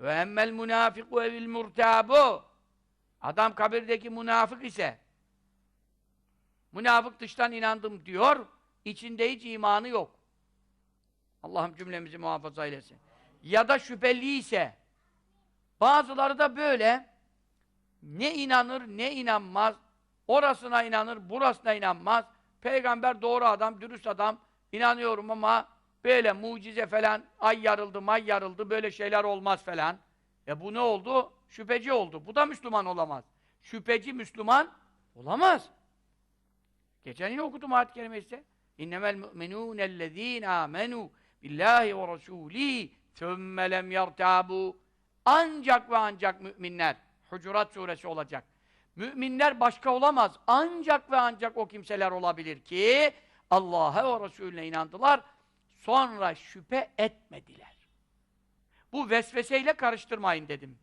Ve emmel münafiku evil murtabu. Adam kabirdeki münafık ise münafık dıştan inandım diyor, içinde hiç imanı yok. Allah'ım cümlemizi muhafaza eylesin. Ya da şüpheli ise bazıları da böyle ne inanır ne inanmaz orasına inanır burasına inanmaz peygamber doğru adam dürüst adam inanıyorum ama böyle mucize falan ay yarıldı may yarıldı böyle şeyler olmaz falan e bu ne oldu? Şüpheci oldu. Bu da Müslüman olamaz. Şüpheci Müslüman olamaz. Geçen yine okudum ayet-i kerime işte. Mu'minûne ellezîne âmenû billahi ve rasûlî thümme lem yertâbû ancak ve ancak müminler Hucurat suresi olacak. Müminler başka olamaz. Ancak ve ancak o kimseler olabilir ki Allah'a ve Resulüne inandılar. Sonra şüphe etmediler. Bu vesveseyle karıştırmayın dedim.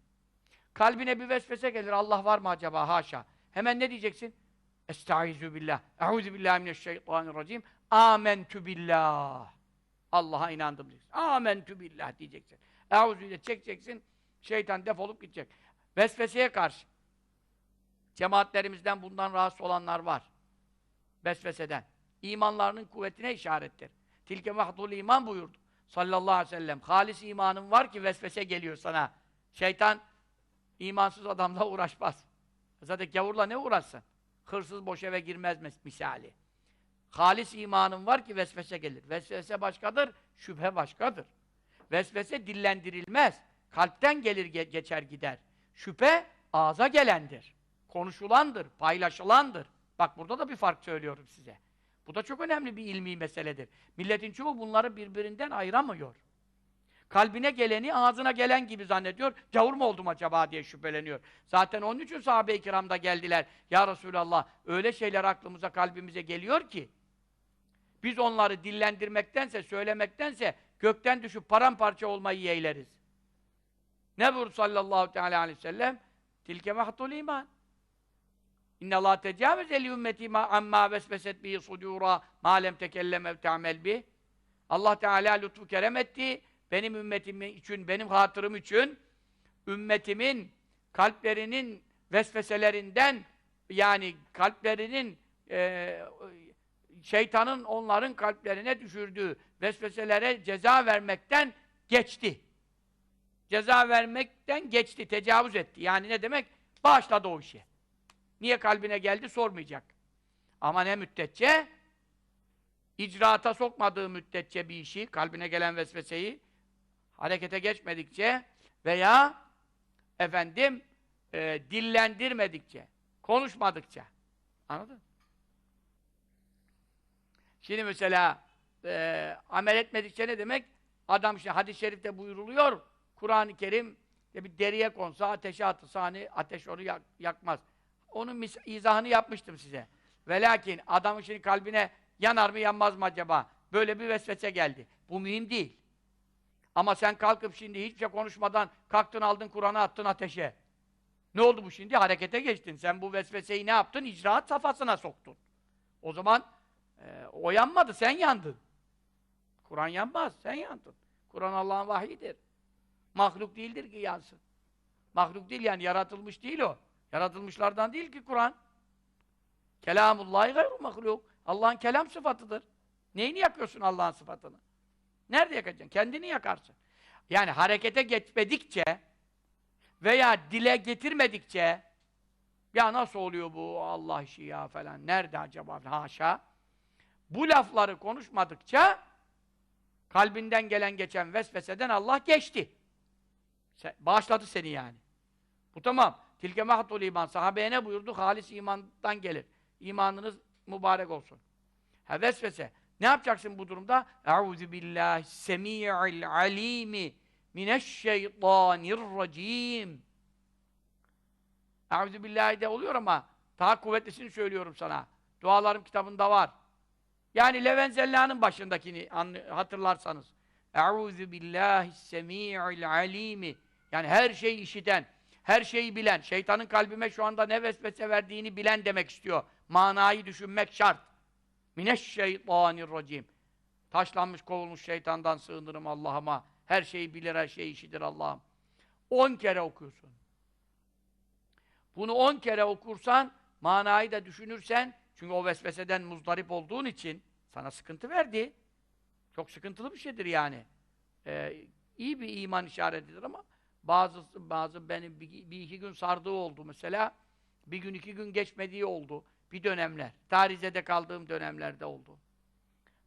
Kalbine bir vesvese gelir. Allah var mı acaba? Haşa. Hemen ne diyeceksin? Estaizu billah. Euzu billahi mineşşeytanirracim. Amentü billah. Allah'a inandım diyeceksin. Amentü billah diyeceksin. Euzu ile çekeceksin. Şeytan defolup gidecek. Vesveseye karşı. Cemaatlerimizden bundan rahatsız olanlar var. Vesveseden. İmanlarının kuvvetine işarettir. Tilke mahdul iman buyurdu. Sallallahu aleyhi ve sellem. Halis imanın var ki vesvese geliyor sana. Şeytan imansız adamla uğraşmaz. Zaten gavurla ne uğraşsın? Hırsız boş eve girmez misali. Halis imanın var ki vesvese gelir. Vesvese başkadır, şüphe başkadır. Vesvese dillendirilmez. Kalpten gelir ge geçer gider. Şüphe ağza gelendir. Konuşulandır, paylaşılandır. Bak burada da bir fark söylüyorum size. Bu da çok önemli bir ilmi meseledir. Milletin çoğu bunları birbirinden ayıramıyor. Kalbine geleni ağzına gelen gibi zannediyor. Gavur mu oldum acaba diye şüpheleniyor. Zaten onun için sahabe-i kiramda geldiler. Ya Resulallah öyle şeyler aklımıza kalbimize geliyor ki biz onları dillendirmektense, söylemektense gökten düşüp paramparça olmayı yeğleriz. Ne buyurdu sallallahu teala aleyhi ve sellem? Tilke mahtul iman. İnne Allah tecavüz eli ümmeti ma amma vesveset bihi sudura ma lem tekellem ev te'amel bi. Allah Teala lütfu kerem etti. Benim ümmetim için, benim hatırım için ümmetimin kalplerinin vesveselerinden yani kalplerinin e, şeytanın onların kalplerine düşürdüğü vesveselere ceza vermekten geçti. Ceza vermekten geçti, tecavüz etti. Yani ne demek? Bağışladı o işi. Niye kalbine geldi sormayacak. Ama ne müddetçe? icraata sokmadığı müddetçe bir işi, kalbine gelen vesveseyi harekete geçmedikçe veya efendim e, dillendirmedikçe, konuşmadıkça. Anladın? Şimdi mesela e, amel etmedikçe ne demek? Adam işte hadis-i şerifte buyuruluyor, Kur'an-ı Kerim bir deriye konsa, ateşe atılsa hani ateş onu yak, yakmaz. Onun izahını yapmıştım size. Ve adamın şimdi kalbine yanar mı yanmaz mı acaba? Böyle bir vesvese geldi. Bu mühim değil. Ama sen kalkıp şimdi hiçbir şey konuşmadan kalktın aldın Kur'an'ı attın ateşe. Ne oldu bu şimdi? Harekete geçtin. Sen bu vesveseyi ne yaptın? İcraat safhasına soktun. O zaman e, o yanmadı, sen yandın. Kur'an yanmaz, sen yandın. Kur'an Allah'ın vahyidir. Mahluk değildir ki yansın. Mahluk değil yani yaratılmış değil o. Yaratılmışlardan değil ki Kur'an. Kelamullahi gayru mahluk. Allah'ın kelam sıfatıdır. Neyini yakıyorsun Allah'ın sıfatını? Nerede yakacaksın? Kendini yakarsın. Yani harekete geçmedikçe veya dile getirmedikçe ya nasıl oluyor bu Allah işi ya falan, nerede acaba haşa bu lafları konuşmadıkça kalbinden gelen geçen vesveseden Allah geçti. Bağışladı seni yani. Bu tamam. Tilke mahtul iman. Sahabeye ne buyurdu? Halis imandan gelir. İmanınız mübarek olsun. Ha vesvese. Ne yapacaksın bu durumda? Euzu billahi semi'il alimi mineşşeytanirracim. Euzu billahi de oluyor ama daha kuvvetlisini söylüyorum sana. Dualarım kitabında var. Yani Levenzella'nın başındakini hatırlarsanız. Euzu billahi semi'il alimi. Yani her şeyi işiten, her şeyi bilen, şeytanın kalbime şu anda ne vesvese verdiğini bilen demek istiyor. Manayı düşünmek şart. Mineşşeytanirracim. Taşlanmış, kovulmuş şeytandan sığınırım Allah'ıma. Her şeyi bilir, her şeyi işitir Allah'ım. 10 kere okuyorsun. Bunu 10 kere okursan, manayı da düşünürsen, çünkü o vesveseden muzdarip olduğun için sana sıkıntı verdi. Çok sıkıntılı bir şeydir yani. Ee, iyi bir iman işaretidir ama bazı bazı benim bir, bir iki gün sardığı oldu mesela. Bir gün iki gün geçmediği oldu. Bir dönemler. Tarize'de kaldığım dönemlerde oldu.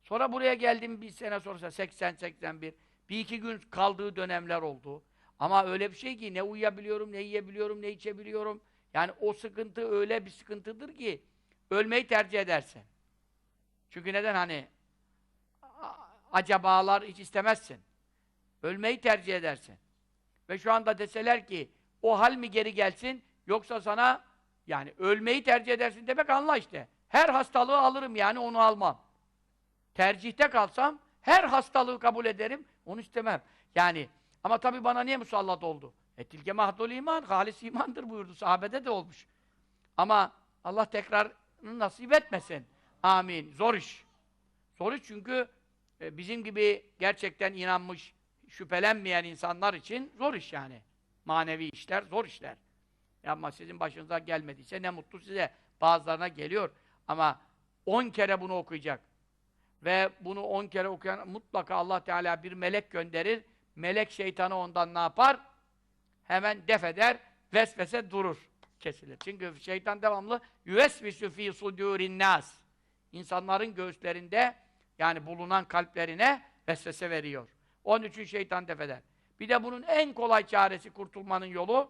Sonra buraya geldim bir sene sonra 80-81. Bir iki gün kaldığı dönemler oldu. Ama öyle bir şey ki ne uyuyabiliyorum, ne yiyebiliyorum, ne içebiliyorum. Yani o sıkıntı öyle bir sıkıntıdır ki ölmeyi tercih edersin. Çünkü neden hani acabalar hiç istemezsin. Ölmeyi tercih edersin. Ve şu anda deseler ki o hal mi geri gelsin yoksa sana yani ölmeyi tercih edersin demek anla işte. Her hastalığı alırım yani onu almam. Tercihte kalsam her hastalığı kabul ederim, onu istemem. Yani ama tabii bana niye musallat oldu? E tilke mahdul iman, halis imandır buyurdu. Sahabede de olmuş. Ama Allah tekrarını nasip etmesin. Amin. Zor iş. Zor iş çünkü e, bizim gibi gerçekten inanmış, şüphelenmeyen insanlar için zor iş yani. Manevi işler, zor işler. Ama sizin başınıza gelmediyse ne mutlu size. Bazılarına geliyor. Ama on kere bunu okuyacak. Ve bunu on kere okuyan mutlaka Allah Teala bir melek gönderir. Melek şeytanı ondan ne yapar? Hemen def eder, vesvese durur. Kesilir. Çünkü şeytan devamlı yüvesvisu fî sudûrin nas. İnsanların göğüslerinde yani bulunan kalplerine vesvese veriyor. Onun için şeytan def eder. Bir de bunun en kolay çaresi kurtulmanın yolu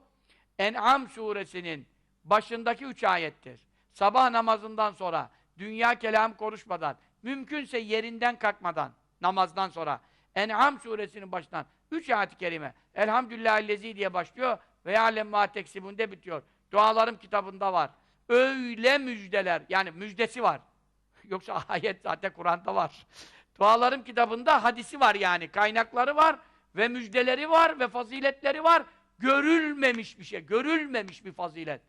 En'am suresinin başındaki üç ayettir. Sabah namazından sonra, dünya kelam konuşmadan, mümkünse yerinden kalkmadan, namazdan sonra, En'am suresinin başından üç ayet-i kerime, Elhamdülillahillezi diye başlıyor ve ya'lem ma bitiyor. Dualarım kitabında var. Öyle müjdeler, yani müjdesi var. Yoksa ayet zaten Kur'an'da var. Dualarım kitabında hadisi var yani, kaynakları var ve müjdeleri var ve faziletleri var. Görülmemiş bir şey, görülmemiş bir fazilet.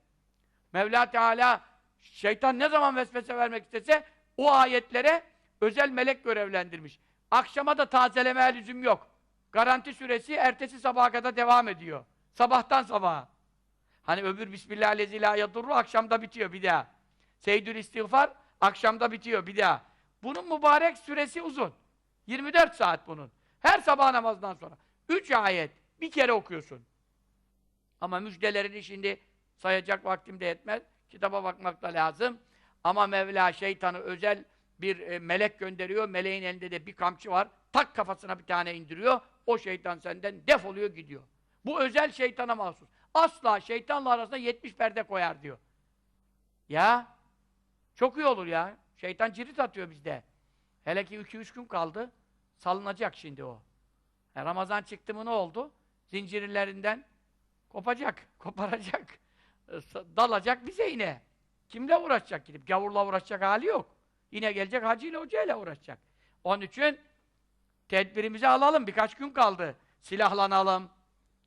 Mevla Teala şeytan ne zaman vesvese vermek istese o ayetlere özel melek görevlendirmiş. Akşama da tazeleme lüzum yok. Garanti süresi ertesi sabaha kadar devam ediyor. Sabahtan sabaha. Hani öbür Bismillahirrahmanirrahim la yadurru akşamda bitiyor bir daha. Seyyidül istiğfar akşamda bitiyor bir daha. Bunun mübarek süresi uzun. 24 saat bunun. Her sabah namazdan sonra. 3 ayet bir kere okuyorsun. Ama müjdelerini şimdi sayacak vaktim de yetmez. Kitaba bakmak da lazım. Ama Mevla şeytanı özel bir e, melek gönderiyor. Meleğin elinde de bir kamçı var. Tak kafasına bir tane indiriyor. O şeytan senden defoluyor gidiyor. Bu özel şeytana mahsus. Asla şeytanla arasında 70 perde koyar diyor. Ya çok iyi olur ya. Şeytan cirit atıyor bizde. Hele ki 2-3 gün kaldı. Salınacak şimdi o. E, Ramazan çıktı mı ne oldu? Zincirlerinden kopacak, koparacak. Dalacak bize yine. Kimle uğraşacak gidip? Gavurla uğraşacak hali yok. Yine gelecek hacıyla hocayla uğraşacak. Onun için tedbirimizi alalım. Birkaç gün kaldı. Silahlanalım.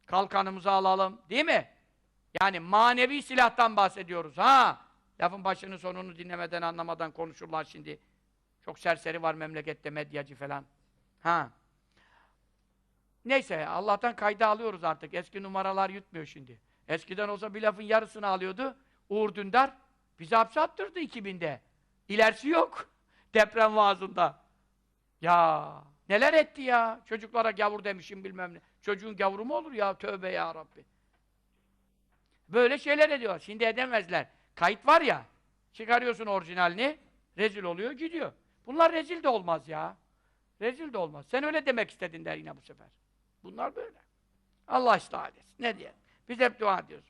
Kalkanımızı alalım. Değil mi? Yani manevi silahtan bahsediyoruz. Ha! Lafın başını sonunu dinlemeden, anlamadan konuşurlar şimdi. Çok serseri var memlekette, medyacı falan. Ha! Neyse, Allah'tan kayda alıyoruz artık. Eski numaralar yutmuyor şimdi. Eskiden olsa bir lafın yarısını alıyordu. Uğur Dündar bizi hapse attırdı 2000'de. İlerisi yok. Deprem vaazında. Ya neler etti ya? Çocuklara gavur demişim bilmem ne. Çocuğun gavuru mu olur ya? Tövbe ya Rabbi. Böyle şeyler ediyor. Şimdi edemezler. Kayıt var ya. Çıkarıyorsun orijinalini. Rezil oluyor gidiyor. Bunlar rezil de olmaz ya. Rezil de olmaz. Sen öyle demek istedin der yine bu sefer. Bunlar böyle. Allah ıslah. Ne diyelim? Biz hep dua ediyoruz.